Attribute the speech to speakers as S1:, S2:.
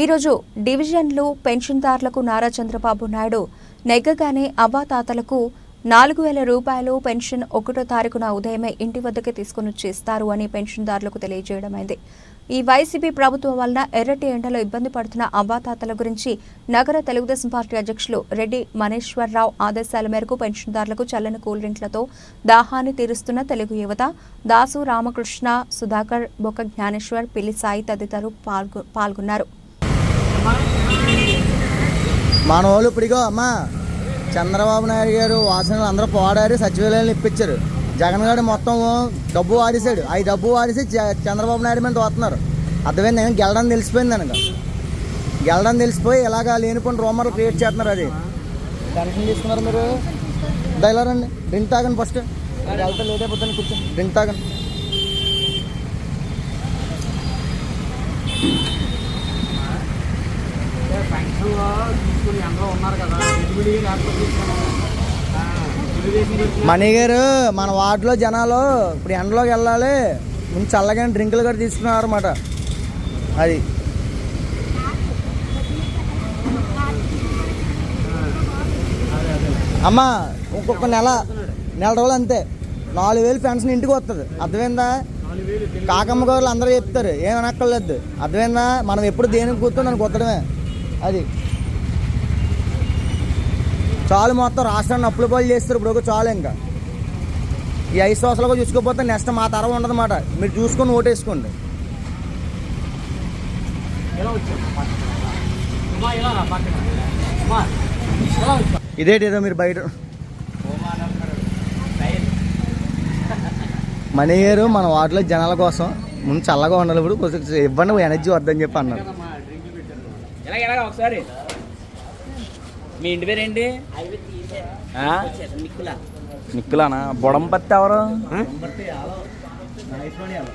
S1: ఈరోజు డివిజన్లు పెన్షన్దారులకు నారా చంద్రబాబు నాయుడు నెగ్గగానే అవ్వాతాతలకు నాలుగు వేల రూపాయలు పెన్షన్ ఒకటో తారీఖున ఉదయమే ఇంటి వద్దకే తీసుకుని చేస్తారు అని పెన్షన్దారులకు తెలియజేయడమైంది. ఈ వైసీపీ ప్రభుత్వం వలన ఎర్రటి ఎండలో ఇబ్బంది పడుతున్న అవ్వాతాతల గురించి నగర తెలుగుదేశం పార్టీ అధ్యక్షులు రెడ్డి మనేశ్వరరావు ఆదేశాల మేరకు పెన్షన్దారులకు చల్లని కూల్ డ్రింక్లతో దాహాన్ని తీరుస్తున్న తెలుగు యువత దాసు రామకృష్ణ సుధాకర్ బొక్క జ్ఞానేశ్వర్ పిల్లి సాయి తదితరులు పాల్గొ పాల్గొన్నారు.
S2: మన వాళ్ళు ఇప్పుడిగో అమ్మా చంద్రబాబు నాయుడు గారు వాసనలు అందరూ పోడారు సచివాలయాలు ఇప్పించారు. జగన్ గారు మొత్తం డబ్బు వాడేశాడు. ఆ డబ్బు వాడేసి చ- చంద్రబాబు నాయుడు మీద వస్తున్నారు అర్థమైంది నేను గెలడం తెలిసిపోయింది అనక గెలడం తెలిసిపోయి ఇలాగా లేనిపోయిన రూమర్లు క్రియేట్ చేస్తున్నారు అది. టెన్షన్ తీసుకున్నారు మీరు? డైలరండి డ్రింక్ తాగండి ఫస్ట్. వెళ్తే లేట్ అయిపోతుంది కూర్చోండి డ్రింక్ తాగండి.
S3: తీసుకుని ఎండలో ఉన్నారు కదా లేకపోతే
S2: మణి గారు మన వార్డులో జనాలు ఇప్పుడు ఎండలోకి వెళ్ళాలి. ముందు చల్లగానే డ్రింకులు కూడా తీసుకున్నారు అనమాట అది. అమ్మా ఇంకొక నెల నెల రోజులు అంతే. నాలుగు వేలు పెన్షన్ ఇంటికి వస్తుంది అర్థమైందా? కాకమ్మ గారు అందరూ చెప్తారు ఏమనక్కర్లేదు. అర్థమైందా? మనం ఎప్పుడు దేనికి కూర్చొని దానికి కుట్టడమే అది. చాలు మొత్తం రాష్ట్రాన్ని అప్పుల పాలు చేస్తారు ఇప్పుడు చాలు ఇంకా. ఈ ఐదు సంవత్సరాలుగా చూసుకోకపోతే నెక్స్ట్ మా తరం ఉండదన్నమాట. మీరు చూసుకొని ఓటేసుకోండి.
S3: ఎలా వచ్చావు అమ్మా ఎలా రా? పక్కన. అమ్మా ఎలా వచ్చావు
S2: ఇదేంటి ఏదో మీరు బయట మనీ గారు మన వాటిలో జనాల కోసం ముందు చల్లగా ఉండాలి ఇప్పుడు కొంచెం ఇవ్వండి ఎనర్జీ వద్దని చెప్పి అన్నారు.
S4: ఎలాగ ఎలాగ ఒకసారి? మీ ఇంటి పేరు ఏంటి? నిక్కులానా? బొడంపత్తి ఎవరు?